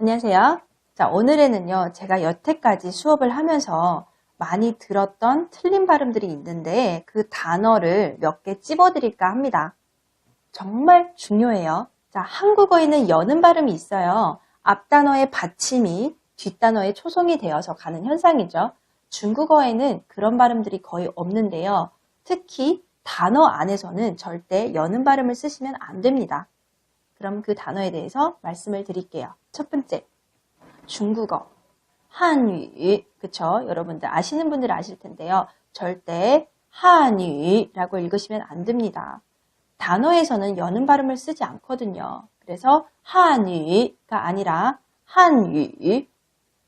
안녕하세요. 자, 오늘에는요, 제가 여태까지 수업을 하면서 많이 들었던 틀린 발음들이 있는데 그 단어를 몇 개 찝어드릴까 합니다. 정말 중요해요. 자, 한국어에는 여는 발음이 있어요. 앞단어의 받침이 뒷단어의 초성이 되어서 가는 현상이죠. 중국어에는 그런 발음들이 거의 없는데요. 특히 단어 안에서는 절대 여는 발음을 쓰시면 안 됩니다. 그럼 그 단어에 대해서 말씀을 드릴게요. 첫 번째, 중국어, 한유, 그쵸? 여러분들 아시는 분들 아실 텐데요. 절대 한유라고 읽으시면 안 됩니다. 단어에서는 여는 발음을 쓰지 않거든요. 그래서 한유가 아니라 한유,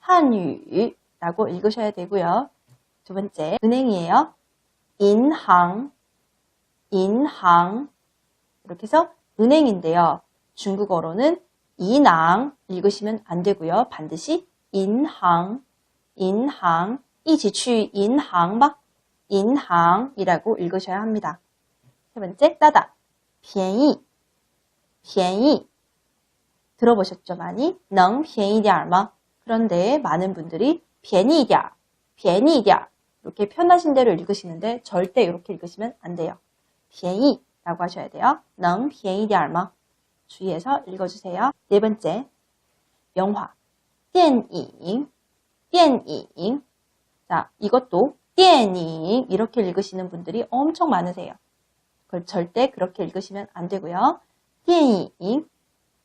한유라고 읽으셔야 되고요. 두 번째, 은행이에요. 인항, 인항. 이렇게 해서 은행인데요. 중국어로는 인항 읽으시면 안 되고요. 반드시 인항, 인항, 一起去 인항 막 인항이라고 읽으셔야 합니다. 세 번째, 싸다. 便宜, 便宜. 들어보셨죠, 많이? 能便宜点吗? 그런데 많은 분들이 便宜点, 便宜点 이렇게 편하신 대로 읽으시는데 절대 이렇게 읽으시면 안 돼요. 便宜라고 하셔야 돼요. 能便宜点吗? 주의해서 읽어주세요. 네 번째, 영화, 电影, 电影. 자, 이것도 电影 이렇게 읽으시는 분들이 엄청 많으세요. 그걸 절대 그렇게 읽으시면 안 되고요. 电影,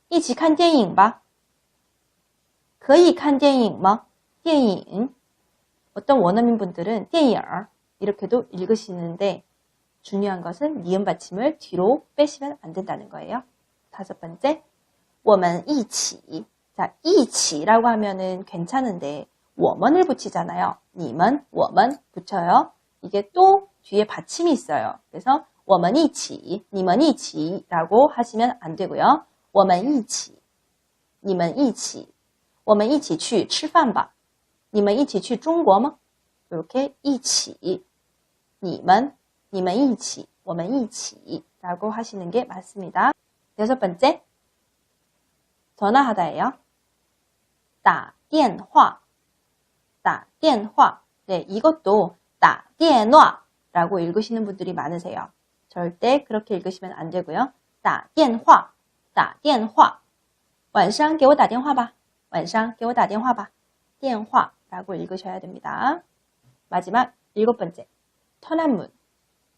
一起看电影吧.可以看电影吗?电影. 어떤 원어민 분들은 电影 이렇게도 읽으시는데 중요한 것은 니은 받침을 뒤로 빼시면 안 된다는 거예요. 다섯 번째, 我们一起. 자, 一起라고 하면은 괜찮은데 我们을 붙이잖아요. 님은 我们 붙여요. 이게 또 뒤에 받침이 있어요. 그래서 我们一起, 你们一起 라고 하시면 안 되고요. 我们一起,你们一起,我们一起去吃饭吧.你们一起去中国吗? 이렇게 一起,你们,你们一起,我们一起 라고 하시는 게 맞습니다. 여섯 번째, 전화하다예요. 打电话,打电话. 네, 이것도 打电话 라고 읽으시는 분들이 많으세요. 절대 그렇게 읽으시면 안 되고요. 打电话,打电话.晚上给我打电话吧.晚上给我打电话吧.电话 라고 읽으셔야 됩니다. 마지막 일곱 번째, 천안문.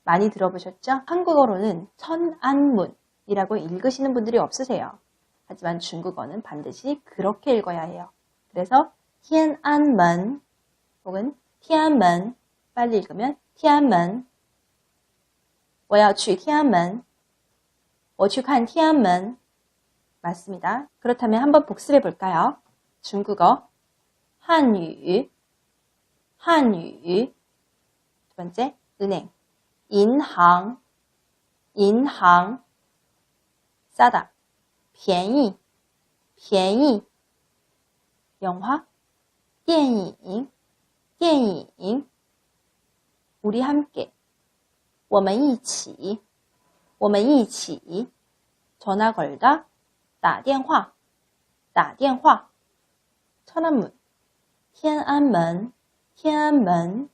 많이 들어보셨죠? 한국어로는 천안문 이라고 읽으시는 분들이 없으세요. 하지만 중국어는 반드시 그렇게 읽어야 해요. 그래서 티안먼 혹은 티안먼 빨리 읽으면 티안먼 我要去 티안먼 我去看 티안먼 맞습니다. 그렇다면 한번 복습해 볼까요? 중국어 한유 한유 두 번째 은행 인항 인항 싸다, 便宜,便宜. 영화, 电影,电影. 우리 함께, 我们一起,我们一起. 전화 걸다, 打电话,打电话. 천안문, 天安门, 天安门.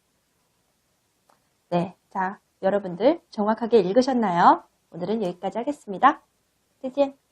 네, 자, 여러분들 정확하게 읽으셨나요? 오늘은 여기까지 하겠습니다. 再见。